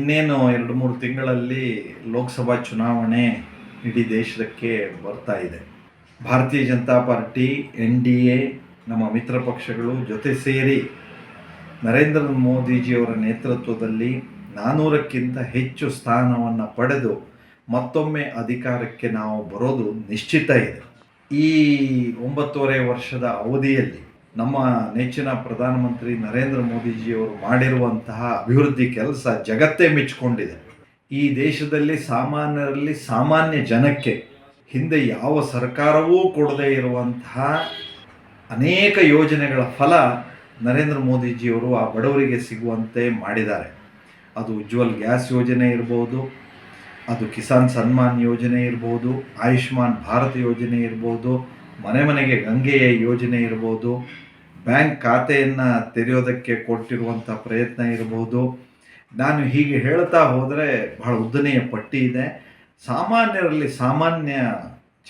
ಮೂರು ತಿಂಗಳಲ್ಲಿ ಲೋಕಸಭಾ ಚುನಾವಣೆ ಇಡೀ ದೇಶಕ್ಕೆ ಬರ್ತಾ ಇದೆ. Bharatiya Janata party, N D A, ನಮ್ಮ ಮಿತ್ರ ಪಕ್ಷಗಳು ಜೊತೆ ಸೇರಿ ನರೇಂದ್ರ ಮೋದಿಜಿಯವರ ನೇತೃತ್ವದಲ್ಲಿ ನಾನ್ನೂರಕ್ಕಿಂತ ಹೆಚ್ಚು ಸ್ಥಾನವನ್ನು ಪಡೆದು ಮತ್ತೊಮ್ಮೆ ಅಧಿಕಾರಕ್ಕೆ ನಾವು ಬರೋದು ನಿಶ್ಚಿತ ಇದೆ. ಈ ಒಂಬತ್ತೂವರೆ ವರ್ಷದ ಅವಧಿಯಲ್ಲಿ ನಮ್ಮ ನೆಚ್ಚಿನ ಪ್ರಧಾನಮಂತ್ರಿ ನರೇಂದ್ರ ಮೋದಿಜಿಯವರು ಮಾಡಿರುವಂತಹ ಅಭಿವೃದ್ಧಿ ಕೆಲಸ ಜಗತ್ತೇ ಮೆಚ್ಚಿಕೊಂಡಿದೆ. ಈ ದೇಶದಲ್ಲಿ ಸಾಮಾನ್ಯರಲ್ಲಿ ಸಾಮಾನ್ಯ ಜನಕ್ಕೆ ಹಿಂದೆ ಯಾವ ಸರ್ಕಾರವೂ ಕೊಡದೇ ಇರುವಂತಹ ಅನೇಕ ಯೋಜನೆಗಳ ಫಲ ನರೇಂದ್ರ ಮೋದಿಜಿಯವರು ಆ ಬಡವರಿಗೆ ಸಿಗುವಂತೆ ಮಾಡಿದ್ದಾರೆ. ಅದು ಉಜ್ವಲ್ ಗ್ಯಾಸ್ ಯೋಜನೆ ಇರ್ಬೋದು, ಅದು ಕಿಸಾನ್ ಸನ್ಮಾನ್ ಯೋಜನೆ ಇರ್ಬೋದು, ಆಯುಷ್ಮಾನ್ ಭಾರತ್ ಯೋಜನೆ ಇರ್ಬೋದು, ಮನೆ ಮನೆಗೆ ಗಂಗೆಯ ಯೋಜನೆ ಇರ್ಬೋದು ಬ್ಯಾಂಕ್ ಖಾತೆಯನ್ನು ತೆರೆಯೋದಕ್ಕೆ ಕೊಟ್ಟಿರುವಂಥ ಪ್ರಯತ್ನ ಇರಬಹುದು. ನಾನು ಹೀಗೆ ಹೇಳ್ತಾ ಹೋದರೆ ಬಹಳ ಉದ್ದನೆಯ ಪಟ್ಟಿ ಇದೆ. ಸಾಮಾನ್ಯರಲ್ಲಿ ಸಾಮಾನ್ಯ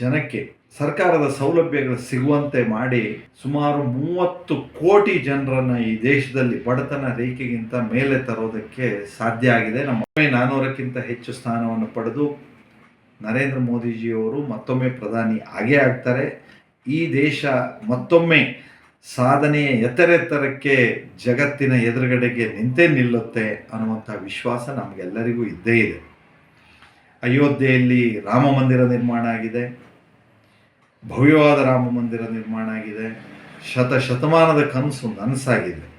ಜನಕ್ಕೆ ಸರ್ಕಾರದ ಸೌಲಭ್ಯಗಳು ಸಿಗುವಂತೆ ಮಾಡಿ ಸುಮಾರು ಮೂವತ್ತು ಕೋಟಿ ಜನರನ್ನು ಈ ದೇಶದಲ್ಲಿ ಬಡತನ ರೇಖೆಗಿಂತ ಮೇಲೆ ತರೋದಕ್ಕೆ ಸಾಧ್ಯ ಆಗಿದೆ. ನಮ್ಮ ನಾನ್ನೂರಕ್ಕಿಂತ ಹೆಚ್ಚು ಸ್ಥಾನವನ್ನು ಪಡೆದು ನರೇಂದ್ರ ಮೋದಿಜಿಯವರು ಮತ್ತೊಮ್ಮೆ ಪ್ರಧಾನಿ ಆಗೇ ಆಗ್ತಾರೆ. ಈ ದೇಶ ಮತ್ತೊಮ್ಮೆ ಸಾಧನೆಯ ಎತ್ತರೆತ್ತರಕ್ಕೆ ಜಗತ್ತಿನ ಎದುರುಗಡೆಗೆ ನಿಂತೇ ನಿಲ್ಲುತ್ತೆ ಅನ್ನುವಂಥ ವಿಶ್ವಾಸ ನಮಗೆಲ್ಲರಿಗೂ ಇದ್ದೇ ಇದೆ. ಅಯೋಧ್ಯೆಯಲ್ಲಿ ರಾಮ ಮಂದಿರ ನಿರ್ಮಾಣ ಆಗಿದೆ. ಭವ್ಯವಾದ ರಾಮ ಮಂದಿರ ನಿರ್ಮಾಣ ಆಗಿದೆ. ಶತ ಶತಮಾನದ ಕನಸು ನನಸಾಗಿದೆ.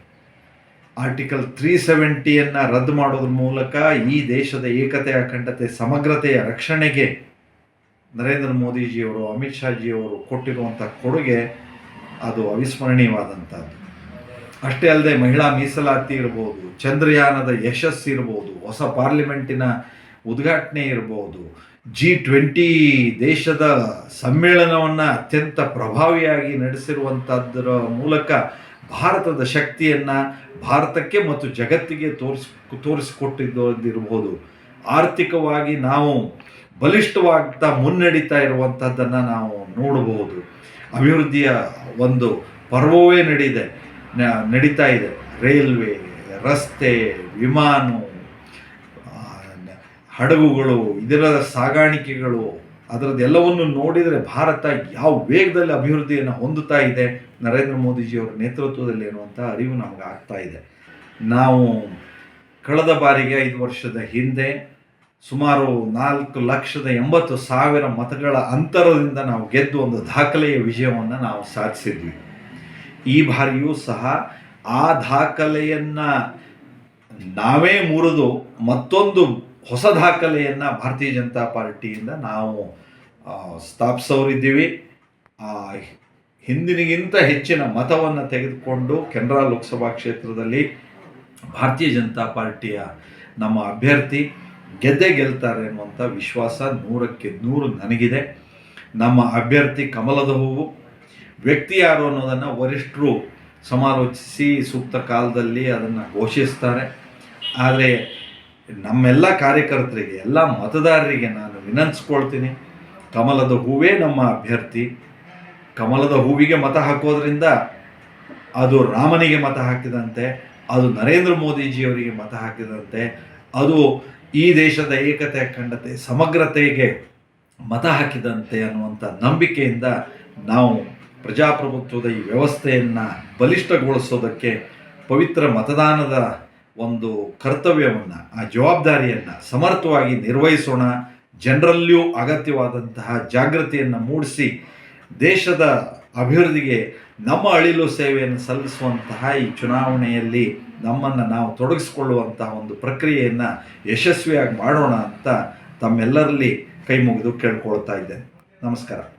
ಆರ್ಟಿಕಲ್ ತ್ರೀ ಸೆವೆಂಟಿಯನ್ನು ರದ್ದು ಮಾಡೋದ್ರ ಮೂಲಕ ಈ ದೇಶದ ಏಕತೆ ಅಖಂಡತೆ, ಸಮಗ್ರತೆಯ ರಕ್ಷಣೆಗೆ ನರೇಂದ್ರ ಮೋದಿಜಿಯವರು, ಅಮಿತ್ ಶಾಜಿಯವರು ಕೊಟ್ಟಿರುವಂಥ ಕೊಡುಗೆ ಅದು ಅವಿಸ್ಮರಣೀಯವಾದಂಥದ್ದು. ಅಷ್ಟೇ ಅಲ್ಲದೆ ಮಹಿಳಾ ಮೀಸಲಾತಿ ಇರ್ಬೋದು, ಚಂದ್ರಯಾನದ ಯಶಸ್ಸು ಇರ್ಬೋದು, ಹೊಸ ಪಾರ್ಲಿಮೆಂಟಿನ ಉದ್ಘಾಟನೆ ಇರ್ಬೋದು ಜಿ ಟ್ವೆಂಟಿ ದೇಶದ ಸಮ್ಮೇಳನವನ್ನು ಅತ್ಯಂತ ಪ್ರಭಾವಿಯಾಗಿ ನಡೆಸಿರುವಂಥದ್ದರ ಮೂಲಕ ಭಾರತದ ಶಕ್ತಿಯನ್ನು ಭಾರತಕ್ಕೆ ಮತ್ತು ಜಗತ್ತಿಗೆ ತೋರಿಸ್ ತೋರಿಸಿಕೊಟ್ಟಿದ್ದದಿರ್ಬೋದು ಆರ್ಥಿಕವಾಗಿ ನಾವು ಬಲಿಷ್ಠವಾಗ್ತಾ ಮುನ್ನಡೀತಾ ಇರುವಂಥದ್ದನ್ನು ನಾವು ನೋಡಬಹುದು. ಅಭಿವೃದ್ಧಿಯ ಒಂದು ಪರ್ವವೇ ನಡೆಯಿದೆ ನ- ನಡೀತಾ ಇದೆ. ರೈಲ್ವೆ, ರಸ್ತೆ, ವಿಮಾನ ಹಡಗುಗಳು, ಇದರ ಸಾಗಾಣಿಕೆಗಳು, ಅದರದ್ದೆಲ್ಲವನ್ನು ನೋಡಿದರೆ ಭಾರತ ಯಾವ ವೇಗದಲ್ಲಿ ಅಭಿವೃದ್ಧಿಯನ್ನು ಹೊಂದುತ್ತಾ ಇದೆ, ನರೇಂದ್ರ ಮೋದಿಜಿಯವರ ನೇತೃತ್ವದಲ್ಲಿ ಅನ್ನುವಂಥ ಅರಿವು ನಮಗೆ ಆಗ್ತಾ ಇದೆ. ನಾವು ಕಳೆದ ಬಾರಿಗೆ ಐದು ವರ್ಷದ ಹಿಂದೆ ಸುಮಾರು ನಾಲ್ಕು ಲಕ್ಷದ ಎಂಬತ್ತು ಸಾವಿರ ಮತಗಳ ಅಂತರದಿಂದ ನಾವು ಗೆದ್ದು ಒಂದು ದಾಖಲೆಯ ವಿಜಯವನ್ನು ನಾವು ಸಾಧಿಸಿದ್ವಿ. ಈ ಬಾರಿಯೂ ಸಹ ಆ ದಾಖಲೆಯನ್ನು ನಾವೇ ಮುರಿದು ಮತ್ತೊಂದು ಹೊಸ ದಾಖಲೆಯನ್ನು ಭಾರತೀಯ ಜನತಾ ಪಾರ್ಟಿಯಿಂದ ನಾವು ಸ್ಥಾಪಿಸೋರಿದ್ದೀವಿ. ಹಿಂದಿನಿಗಿಂತ ಹೆಚ್ಚಿನ ಮತವನ್ನು ತೆಗೆದುಕೊಂಡು ಕೆನರಾ ಲೋಕಸಭಾ ಕ್ಷೇತ್ರದಲ್ಲಿ ಭಾರತೀಯ ಜನತಾ ಪಾರ್ಟಿಯ ನಮ್ಮ ಅಭ್ಯರ್ಥಿ ಗೆದ್ದೇ ಗೆಲ್ತಾರೆ ಅನ್ನುವಂಥ ವಿಶ್ವಾಸ ನೂರಕ್ಕೆ ನೂರು ನನಗಿದೆ. ನಮ್ಮ ಅಭ್ಯರ್ಥಿ ಕಮಲದ ಹೂವು, ವ್ಯಕ್ತಿ ಯಾರು ಅನ್ನೋದನ್ನು ವರಿಷ್ಠರು ಸಮಾಲೋಚಿಸಿ ಸೂಕ್ತ ಕಾಲದಲ್ಲಿ ಅದನ್ನು ಘೋಷಿಸ್ತಾರೆ. ಆದರೆ ನಮ್ಮೆಲ್ಲ ಕಾರ್ಯಕರ್ತರಿಗೆ, ಎಲ್ಲ ಮತದಾರರಿಗೆ ನಾನು ವಿನಂತಿಸ್ಕೊಳ್ತೀನಿ, ಕಮಲದ ಹೂವೇ ನಮ್ಮ ಅಭ್ಯರ್ಥಿ. ಕಮಲದ ಹೂವಿಗೆ ಮತ ಹಾಕೋದ್ರಿಂದ ಅದು ರಾಮನಿಗೆ ಮತ ಹಾಕಿದಂತೆ, ಅದು ನರೇಂದ್ರ ಮೋದಿಜಿಯವರಿಗೆ ಮತ ಹಾಕಿದಂತೆ, ಅದು ಈ ದೇಶದ ಏಕತೆ ಅಖಂಡತೆ ಸಮಗ್ರತೆಗೆ ಮತ ಹಾಕಿದಂತೆ ಅನ್ನುವಂಥ ನಂಬಿಕೆಯಿಂದ ನಾವು ಪ್ರಜಾಪ್ರಭುತ್ವದ ಈ ವ್ಯವಸ್ಥೆಯನ್ನು ಬಲಿಷ್ಠಗೊಳಿಸೋದಕ್ಕೆ ಪವಿತ್ರ ಮತದಾನದ ಒಂದು ಕರ್ತವ್ಯವನ್ನು, ಆ ಜವಾಬ್ದಾರಿಯನ್ನು ಸಮರ್ಥವಾಗಿ ನಿರ್ವಹಿಸೋಣ, ಜನರಲ್ಲಿಯೂ ಅಗತ್ಯವಾದಂತಹ ಜಾಗೃತಿಯನ್ನು ಮೂಡಿಸಿ, ದೇಶದ ಅಭಿವೃದ್ಧಿಗೆ ನಮ್ಮ ಅಳಿಲು ಸೇವೆಯನ್ನು ಸಲ್ಲಿಸುವಂತಹ ಈ ಚುನಾವಣೆಯಲ್ಲಿ ನಮ್ಮನ್ನು ನಾವು ತೊಡಗಿಸ್ಕೊಳ್ಳುವಂಥ ಒಂದು ಪ್ರಕ್ರಿಯೆಯನ್ನು ಯಶಸ್ವಿಯಾಗಿ ಮಾಡೋಣ ಅಂತ ತಮ್ಮೆಲ್ಲರಲ್ಲಿ ಕೈ ಮುಗಿದು ಕೇಳ್ಕೊಳ್ತಾ ಇದ್ದೇನೆ. ನಮಸ್ಕಾರ.